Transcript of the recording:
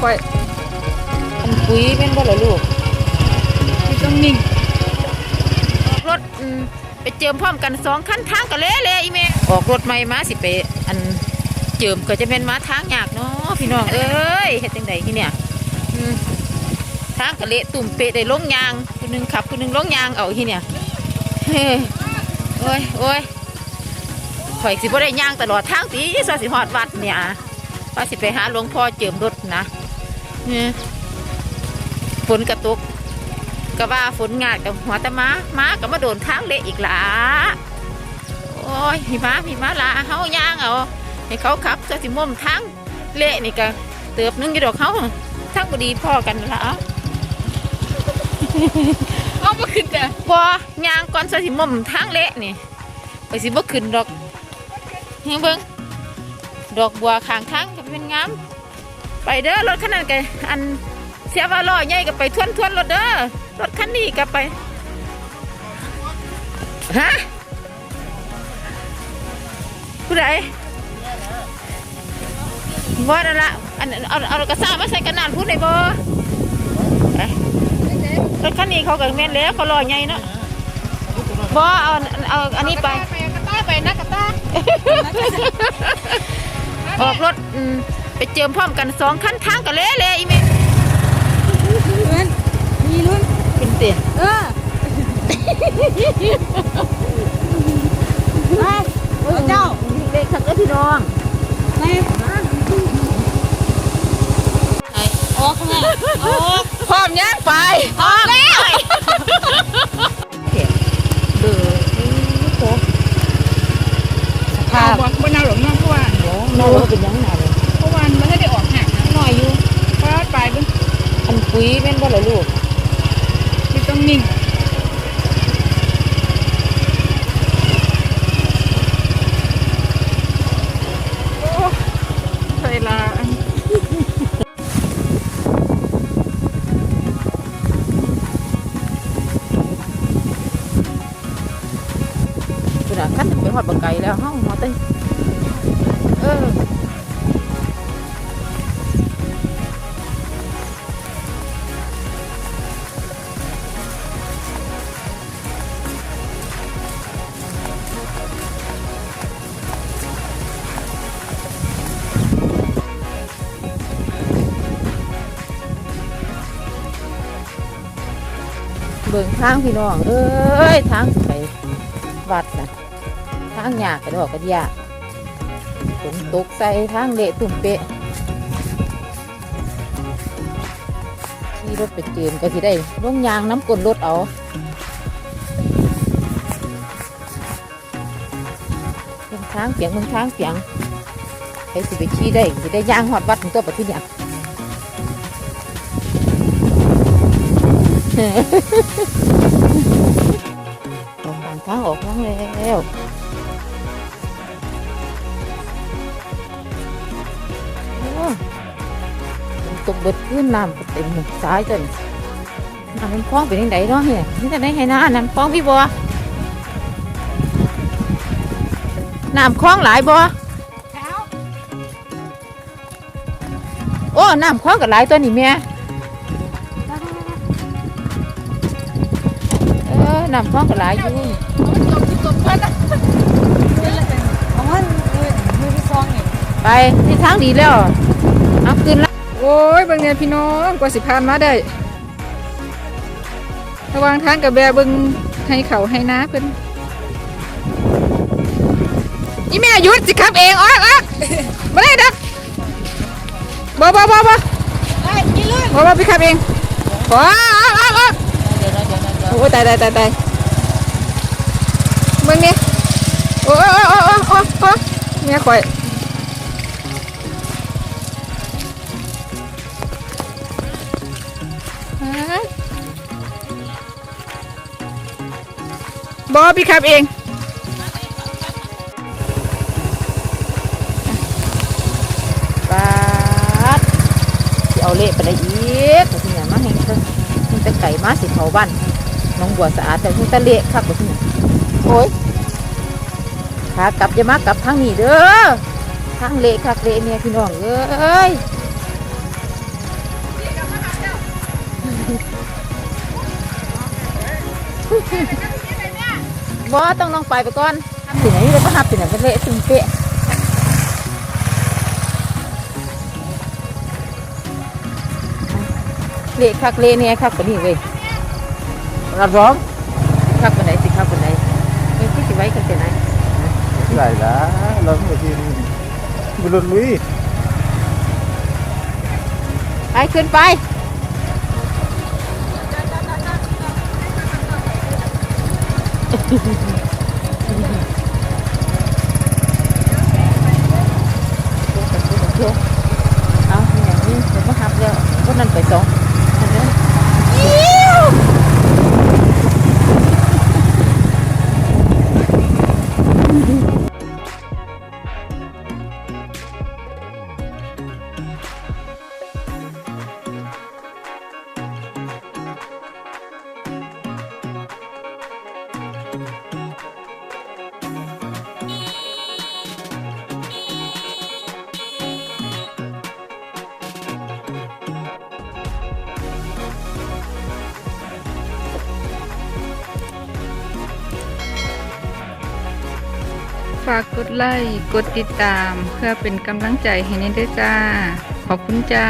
ข่อยอันปุ๋ยแม่นบ่ล่ะลูกที่ต้องนิ่งรถอืมไปเจิมพร้อมกันสองคันทางก็เละเลยอีแม่ออกรถใหม่มาสิไปอันเจิมก็จะเป็นมาทางยากเนาะพี่น้องเอ้ยเฮ็ดจังไดที่เนี่ยอืมทางก็เละตุ่มเปะได้ลงยางคนหนึงขับคนหนึงลงยางเอาที่เนี่ยเฮ้ยโอ้ยโอ้ยข่อยสิบ่ได้ย่างตลอดทางตีสว่าสิฮอดวัดเนี่ยว่าสิไปหาหลวงพ่อเจิมรถนะ เออฝนกระตุกก็ว่าฝนงาดกับหัวตะมาม้าก็มาโดนทางเละอีกละโอ้ยพี่มาพี่มาละเฮาย่างเอาให้เขาขับก็สิม่มทางเละนี่ก็เติบหนึงอยู่ดอกเขาทางบดีพ่อกันละเอาเอามาขึ้นแต่พอย่างก่อนซะสิม่มทางเละนี่ไปสิบ่ขึ้นดอกเฮ้ยเบิ่งดอกบัวข้างทางก็เป็นงาม ไปเด้อรถคันนั้นก็อันเสียว่าล้อใหญ่ก็ไปทวนทวนๆรถเด้อรถคันนี้ก็ไปฮะผู้ใดบ่นั่นละอันเอาเอากระซ่ามาใส่กระนานพูดได้บ่ไปรถคันนี้เขาก็แม่นแล้วเขาล้อใหญ่เนาะบ่เอาเอาอันนี้ไปไปกระต้าไปนะกระต้าออกรถอืม ไปเจิมพร้อมกันสองคันทางก็เละเลยอีเมเพื่อนมีรุ่นเป็นเตียเออไปเจ้าเด็กขับรถพี่น้องไหนออกข้างหน้าออกพร้อมย่างไปพร้อมแล้วเดือดโอ้สภา ข้าว พ บอกบนเอาหลงน้องเพราะว่า โอ้โหเป็นยังไงเลย เพราะว่ามันไม่ได้ออกห่างนะ หน่อยอยู่ เพราะไปเบิ่ง อัน ปุ๋ยแม่นบ่ล่ะลูกที่ต้องนิ่งโอ้ใส่ละอันคุณอะคันไปหอดบักไก่แล้วเฮ้าหอดเต้เอ บิ่งทางพี่น้องเอ้ยทางไปวัดนะทางยากกระดอกกระยากฝนตกใส่ทางเละตุ่มเปะขี่รถไปเจิมก็สิได้ลงยางน้ำกลนรถเอาเบิ่งทางเปียงเบิ่งทางเปียงใครสิไปขี่ได้สิได้ย่างหอดวัดถึงตัวปะที่เนี่ ยออกทางทางออกทางแล้วโอ้ฝนตกเบิดขึ้นน้ำก็เต็มหมดสายจนน้ำมันคลองเป็นยังไงเนาะเนี่ยนี่จะได้ให้น้าน้ำคลองพี่บัวน้ำคลองหลายบัวเช้าโอ้น้ำคลองกับหลายตัวนี่แม่เน้ำคลองกับหลายอยู่งไปที่ทางดีแล้วเอาขึ้นละโอ้ยเบิ่งเนี่ยพี่น้องกว่าสิพานมาได้ ระวังทางกับแบเบิ่งให้เขาให้น้าเพิ่นอีแม่ยุดสิครับเองออกออกบ่ได้ดักบ่บ่บ่บ่บ่บ่พี่ขับเองบ่ อ้ยตายตายตายตายเบิ่งนี่โอ้ยโอ้ยโอ้ยโอ้ยโอ้ยโอ้ยเมียข่อยบอพี่ขับเองปาดเอาเละไปได้อีกแต่ที่เนี่ยมาเห็นเพิ่งเห็นแต่ไก่มาสิเขาบ้าน น้องบัวสะอาดแต่เห็นแต่เละครับแต่ที่เนี่ยโอ้ยขากลับจะมากลับทางนี้เด้อทางเละครับเละเนี่ยพี่น้องเอ้ยบ่ต้องลองไปไปก่อนสิไหนเลยก็หับสิไหนเป็นเละตึงเปะเละคักเละเนี่ยคักกว่านี้เว้ย รับสองคักกว่าไหนสิคักกว่าไหนเอ้ยที่สิไว้กันเป็นไหนไหลละเราไม่กินบุรุษลุยไปขึ้นไปเอาอย่างนี้ผมก็หับแล้วก็นั่นไปสอง ฝากกดไลค์ กดติดตาม เพื่อเป็นกำลังใจให้นิดด้วยจ้า ขอบคุณจ้า